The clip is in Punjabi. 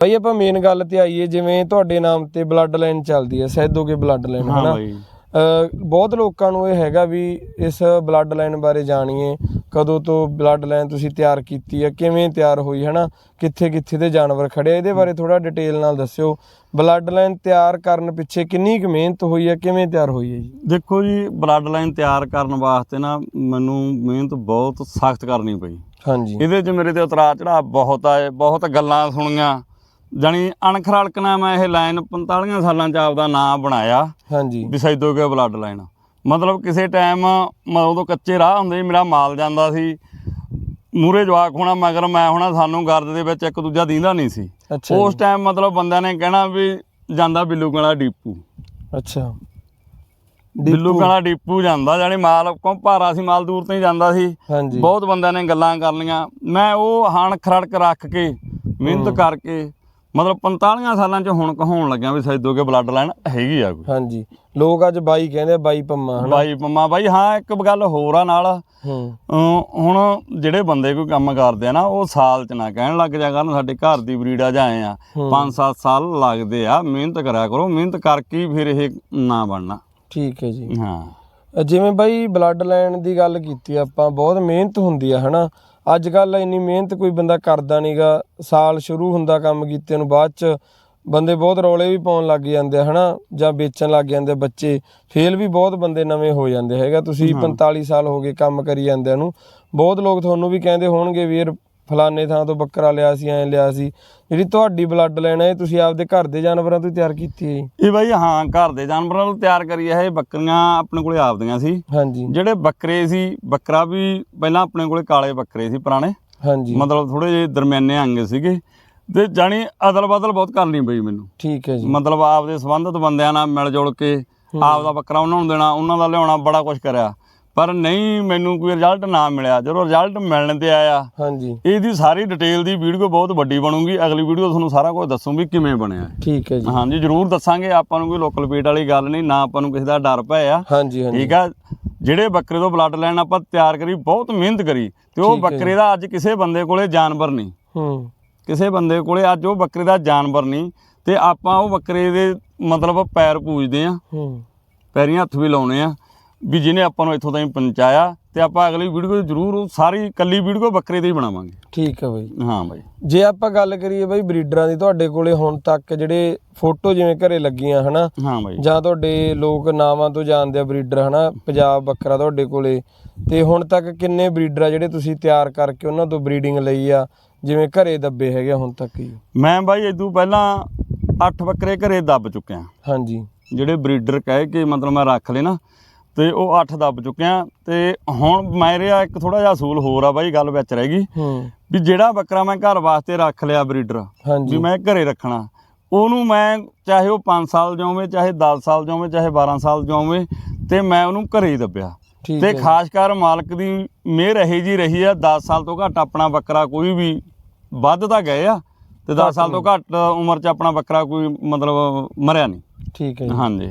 ਭਾਈ ਆਪਾਂ ਮੇਨ ਗੱਲ ਤੇ ਆਈਏ ਜਿਵੇਂ ਤੁਹਾਡੇ ਨਾਮ ਤੇ ਬਲੱਡ ਲਾਈਨ ਚੱਲਦੀ ਹੈ ਸੈਦੋਗੇ ਬਲੱਡ ਲਾਈਨ ਹਾਂ ਹਨਾ? ਬਹੁਤ ਲੋਕਾਂ ਨੂੰ ਇਹ ਹੈਗਾ ਵੀ ਇਸ ਬਲੱਡ ਲਾਈਨ ਬਾਰੇ ਜਾਣੀਏ ਕਦੋਂ ਤੋਂ ਬਲੱਡ ਲਾਈਨ ਤੁਸੀਂ ਤਿਆਰ ਕੀਤੀ ਹੈ ਕਿਵੇਂ ਤਿਆਰ ਹੋਈ ਹਨਾ? ਕਿੱਥੇ ਕਿੱਥੇ ਦੇ ਜਾਨਵਰ ਖੜੇ ਇਹਦੇ ਬਾਰੇ ਥੋੜਾ ਡਿਟੇਲ ਨਾਲ ਦੱਸਿਓ। ਬਲੱਡ ਲਾਈਨ ਤਿਆਰ ਕਰਨ ਪਿੱਛੇ ਕਿੰਨੀ ਕੁ ਮਿਹਨਤ ਹੋਈ ਹੈ ਕਿਵੇਂ ਤਿਆਰ ਹੋਈ ਹੈ ਜੀ? ਦੇਖੋ ਜੀ ਬਲੱਡ ਲਾਈਨ ਤਿਆਰ ਕਰਨ ਵਾਸਤੇ ਨਾ ਮੈਨੂੰ ਮਿਹਨਤ ਬਹੁਤ ਸਖਤ ਕਰਨੀ ਪਈ। ਹਾਂਜੀ। ਇਹਦੇ 'ਚ ਮੇਰੇ ਤੇ ਉਤਰਾ ਚੜਾ ਬਹੁਤ ਆਏ ਬਹੁਤ ਗੱਲਾਂ ਸੁਣੀਆਂ। ਜਾਣੀ ਅਣਖਰਲਕਣਾ ਮੈਂ ਇਹ ਲਾਈਨ 45 ਸਾਲਾਂ 'ਚ ਆਪਦਾ ਨਾਮ ਬਣਾਇਆ। ਹਾਂਜੀ। ਵੀ ਸੈਦੋ ਕੇ ਬਲੱਡ ਲਾਈਨ ਮਤਲਬ ਕਿਸੇ ਟਾਈਮ ਉਦੋਂ ਕੱਚੇ ਰਾਹ ਹੁੰਦੇ ਸੀ, ਮੇਰਾ ਮਾਲ ਜਾਂਦਾ ਸੀ। ਮੂਰੇ ਜਵਾਕ ਹੋਣਾ ਮਗਰ ਮੈਂ ਹੋਣਾ ਸਾਨੂੰ ਗਰਦ ਦੇ ਵਿੱਚ ਇੱਕ ਦੂਜਾ ਦੀਂਦਾ ਨਹੀਂ ਸੀ। ਉਸ ਟਾਈਮ ਮਤਲਬ ਬੰਦਿਆਂ ਨੇ ਕਹਿਣਾ ਵੀ ਜਾਂਦਾ ਬਿੱਲੂ ਕਾਲਾ ਡੀਪੂ। ਅੱਛਾ। ਬਿੱਲੂ ਕਾਲਾ ਡੀਪੂ ਜਾਂਦਾ ਜਾਣੀ ਮਾਲ ਕੋ ਭਾਰਾ ਸੀ ਮਾਲ ਦੂਰ ਤੋਂ ਹੀ ਜਾਂਦਾ ਸੀ। ਬਹੁਤ ਬੰਦਿਆਂ ਨੇ ਗੱਲਾਂ ਕਰ ਲਈਆਂ। ਮੈਂ ਉਹ ਹਣ ਖਰੜਕ ਰੱਖ ਕੇ ਮਿਹਨਤ ਕਰਕੇ ਮਤਲਬ 45 ਸਾਲਾਂ ਚ ਹੁਣ ਕਹਾਉਣ ਲੱਗਿਆ ਵੀ ਸੈਦੋ ਕੇ ਬਲੱਡ ਲਾਈਨ ਹੈਗੀ ਆ ਕੋਈ। ਹਾਂਜੀ। ਲੋਕ ਅੱਜ ਬਾਈ ਕਹਿੰਦੇ ਆ ਬਾਈ ਪੰਮਾ ਹਨਾ? ਬਾਈ ਪੰਮਾ ਬਾਈ ਹਾਂ ਇੱਕ ਗੱਲ ਹੋਰ ਆ ਨਾਲ। ਹੂੰ। ਅਮ ਹੁਣ ਜਿਹੜੇ ਬੰਦੇ ਕੋਈ ਕੰਮ ਕਰਦੇ ਆ ਨਾ ਉਹ ਸਾਲ ਚ ਨਾ ਕਹਿਣ ਲੱਗ ਜਾ ਕਰਨ ਸਾਡੇ ਘਰ ਦੀ ਬਰੀਡ ਆ ਜਾਏ ਆ ਹੂੰ। 5-7 ਸਾਲ ਲੱਗਦੇ ਆ ਮਿਹਨਤ ਕਰਿਆ ਕਰੋ ਮਿਹਨਤ ਕਰਕੇ ਹੀ ਫਿਰ ਇਹ ਨਾ ਬਣਨਾ। ਠੀਕ ਹੈ ਜੀ। ਹਾਂ। ਜਿਵੇਂ ਬਾਈ ਬਲੱਡ ਲਾਈਨ ਦੀ ਗੱਲ ਕੀਤੀ ਆਪਾਂ ਬਹੁਤ ਮਿਹਨਤ ਹੁੰਦੀ ਆ ਹਨਾ? ਅੱਜ ਕੱਲ ਇੰਨੀ ਮਿਹਨਤ ਕੋਈ ਬੰਦਾ ਕਰਦਾ ਨਹੀਂਗਾ ਸਾਲ ਸ਼ੁਰੂ ਹੁੰਦਾ ਕੰਮ ਕੀਤੇ ਨੂੰ ਬਾਅਦ ਚ ਬੰਦੇ ਬਹੁਤ ਰੌਲੇ ਵੀ ਪਾਉਣ ਲੱਗ ਜਾਂਦੇ ਆ ਹਨਾ? ਜਾਂ ਵੇਚਣ ਲੱਗ ਜਾਂਦੇ ਬੱਚੇ। ਫੇਲ ਵੀ ਬਹੁਤ ਬੰਦੇ ਨਵੇਂ ਹੋ ਜਾਂਦੇ ਹੈਗਾ ਤੁਸੀਂ 45 ਸਾਲ ਹੋ ਗਏ ਕੰਮ ਕਰੀ ਜਾਂਦਿਆਂ ਨੂੰ। ਬਹੁਤ ਲੋਕ ਤੁਹਾਨੂੰ ਵੀ ਕਹਿੰਦੇ ਹੋਣਗੇ ਵੀਰ ਫਲਾਣੇ ਥਾਂ ਤੋਂ ਬੱਕਰਾ ਲਿਆ ਸੀ ਐਂ ਲਿਆ ਸੀ। ਜਿਹੜੀ ਤੁਹਾਡੀ ਬਲੱਡ ਲਾਈਨ ਹੈ ਇਹ ਤੁਸੀਂ ਆਪਦੇ ਘਰ ਦੇ ਜਾਨਵਰਾਂ ਤੋਂ ਹੀ ਤਿਆਰ ਕੀਤੀ ਹੈ ਜੀ। ਇਹ ਬਾਈ ਹਾਂ ਘਰ ਦੇ ਜਾਨਵਰਾਂ ਨੂੰ ਤਿਆਰ ਕਰੀ ਆ ਇਹ ਬੱਕਰੀਆਂ ਆਪਣੇ ਕੋਲੇ ਆਪਦੀਆਂ ਸੀ। ਹਾਂਜੀ। ਜਿਹੜੇ ਬੱਕਰੇ ਸੀ ਬੱਕਰਾ ਵੀ ਪਹਿਲਾਂ ਆਪਣੇ ਕੋਲੇ ਕਾਲੇ ਬੱਕਰੇ ਸੀ ਪੁਰਾਣੇ। ਹਾਂਜੀ। ਮਤਲਬ ਥੋੜੇ ਜਿਹੇ ਦਰਮਿਆਨੇ ਅੰਗ ਸੀਗੇ। ਤੇ ਜਾਣੀ ਅਦਲ ਬਦਲ ਬਹੁਤ ਕਰਨੀ ਪਈ ਮੈਨੂੰ। ਠੀਕ ਹੈ ਜੀ। ਮਤਲਬ ਆਪਦੇ ਸੰਬੰਧਿਤ ਬੰਦਿਆਂ ਨਾਲ ਮਿਲ ਜੁਲ ਕੇ ਆਪਦਾ ਬੱਕਰਾ ਉਹਨਾਂ ਨੂੰ ਦੇਣਾ ਉਹਨਾਂ ਦਾ ਲਿਆਉਣਾ ਬੜਾ ਕੁਝ ਕਰਿਆ। ਪਰ ਨਹੀਂ ਮੈਨੂੰ ਕੋਈ ਰਿਜ਼ਲਟ ਨਾ ਮਿਲਿਆ। ਜਦੋਂ ਰਿਜ਼ਲਟ ਮਿਲਣ ਤੇ ਆਇਆ ਹਾਂਜੀ। ਇਹਦੀ ਸਾਰੀ ਡਿਟੇਲ ਦੀ ਵੀਡੀਓ ਬਹੁਤ ਵੱਡੀ ਬਣੂਗੀ। ਅਗਲੀ ਵੀਡੀਓ ਤੁਹਾਨੂੰ ਸਾਰਾ ਕੁਝ ਦੱਸੂ ਵੀ ਕਿਵੇਂ ਬਣਿਆ। ਠੀਕ ਹੈ ਜੀ। ਹਾਂਜੀ ਜਰੂਰ ਦੱਸਾਂਗੇ। ਆਪਾਂ ਨੂੰ ਕੋਈ ਲੋਕਲ ਪੀਟ ਵਾਲੀ ਗੱਲ ਨਹੀਂ ਨਾ ਆਪਾਂ ਨੂੰ ਕਿਸੇ ਦਾ ਡਰ ਪਿਆ ਹਾਂਜੀ ਹਾਂਜੀ। ਠੀਕ ਆ? ਜਿਹੜੇ ਬੱਕਰੇ ਤੋਂ ਬਲੱਡ ਲੈਣ ਆਪਾਂ ਤਿਆਰ ਕਰੀ ਬਹੁਤ ਮਿਹਨਤ ਕਰੀ। ਤੇ ਉਹ ਬੱਕਰੇ ਦਾ ਅੱਜ ਕਿਸੇ ਬੰਦੇ ਕੋਲੇ ਜਾਨਵਰ ਨਹੀਂ। ਹੂੰ। ਕਿਸੇ ਬੰਦੇ ਕੋਲੇ ਅੱਜ ਉਹ ਬੱਕਰੇ ਦਾ ਜਾਨਵਰ ਨਹੀਂ। ਤੇ ਆਪਾਂ ਉਹ ਬੱਕਰੇ ਦੇ ਮਤਲਬ ਪੈਰ ਪੂਜਦੇ ਆ। ਹੂੰ। ਪੈਰੀਂ ਹੱਥ ਵੀ ਲਾਉਣੇ ਆ। ਵੀ ਜਿਹਨੇ ਆਪਾਂ ਨੂੰ ਇੱਥੋਂ ਤਾਈਂ ਪਹੁੰਚਾਇਆ ਤੇ ਆਪਾਂ ਅਗਲੀ ਵੀਡੀਓ ਜ਼ਰੂਰ ਉਹ ਸਾਰੀ ਕੱਲੀ ਵੀਡੀਓ ਬੱਕਰੇ ਦੀ ਹੀ ਬਣਾਵਾਂਗੇ। ਠੀਕ ਹੈ ਬਾਈ। ਹਾਂ ਬਾਈ। ਜੇ ਆਪਾਂ ਗੱਲ ਕਰੀਏ ਬਾਈ ਬਰੀਡਰਾਂ ਦੀ ਤੁਹਾਡੇ ਕੋਲੇ ਹੁਣ ਤੱਕ ਜਿਹੜੇ ਫੋਟੋ ਜਿਵੇਂ ਘਰੇ ਲੱਗੀਆਂ ਹਨਾ? ਹਾਂ ਬਾਈ। ਜਾਂ ਤੁਹਾਡੇ ਲੋਕ ਨਾਵਾਂ ਤੋਂ ਜਾਣਦੇ ਆ ਬਰੀਡਰ ਹਨਾ? ਪੰਜਾਬ ਬੱਕਰਾ ਤੁਹਾਡੇ ਕੋਲੇ। ਤੇ ਹੁਣ ਤੱਕ ਕਿੰਨੇ ਬਰੀਡਰ ਆ ਜਿਹੜੇ ਤੁਸੀਂ ਤਿਆਰ ਕਰਕੇ ਉਹਨਾਂ ਤੋਂ ਬਰੀਡਿੰਗ ਲਈ ਆ? ਜਿਵੇਂ ਘਰੇ ਦੱਬੇ ਹੈਗੇ ਹੁਣ ਤੱਕ ਜੀ ਮੈਂ ਬਾਈ ਇਦੋਂ ਪਹਿਲਾਂ 8 ਬੱਕਰੇ ਘਰੇ ਦੱਬ ਚੁੱਕਿਆ। ਹਾਂਜੀ। ਜਿਹੜੇ ਬਰੀਡਰ ਕਹਿ ਕੇ ਮਤਲਬ ਮੈਂ ਰੱਖ ਨਾ ਤੇ ਉਹ 8 ਦੱਬ ਚੁੱਕਿਆ ਤੇ ਹੁਣ ਮੇਰੇ ਆ ਇੱਕ ਥੋੜਾ ਜਿਹਾ ਅਸੂਲ ਹੋਰ ਆ ਬਾਈ ਗੱਲ ਵਿੱਚ ਰਹਿ ਗਈ। ਵੀ ਜਿਹੜਾ ਬੱਕਰਾ ਮੈਂ ਘਰ ਵਾਸਤੇ ਰੱਖ ਲਿਆ ਬਰੀਡਰ ਵੀ ਮੈਂ ਘਰੇ ਰੱਖਣਾ। ਉਹਨੂੰ ਮੈਂ ਚਾਹੇ ਉਹ 5 ਸਾਲ ਜਿਉਵੇਂ ਚਾਹੇ 10 ਸਾਲ ਜਿਉਵੇਂ ਚਾਹੇ 12 ਸਾਲ ਜਿਉਵੇਂ ਤੇ ਮੈਂ ਉਹਨੂੰ ਘਰੇ ਹੀ ਦੱਬਿਆ। ਤੇ ਖਾਸ ਕਰ ਮਾਲਕ ਦੀ ਮਿਹਰ ਇਹੀ ਜੀ ਰਹੀ ਆ 10 ਸਾਲ ਤੋਂ ਘੱਟ ਆਪਣਾ ਬੱਕਰਾ ਕੋਈ ਵੀ ਵੱਧ ਤਾਂ ਗਏ ਆ ਤੇ 10 ਸਾਲ ਤੋਂ ਘੱਟ ਉਮਰ 'ਚ ਆਪਣਾ ਬੱਕਰਾ ਕੋਈ ਮਤਲਬ ਮਰਿਆ ਨਹੀਂ। ਠੀਕ ਹੈ ਜੀ। ਹਾਂਜੀ।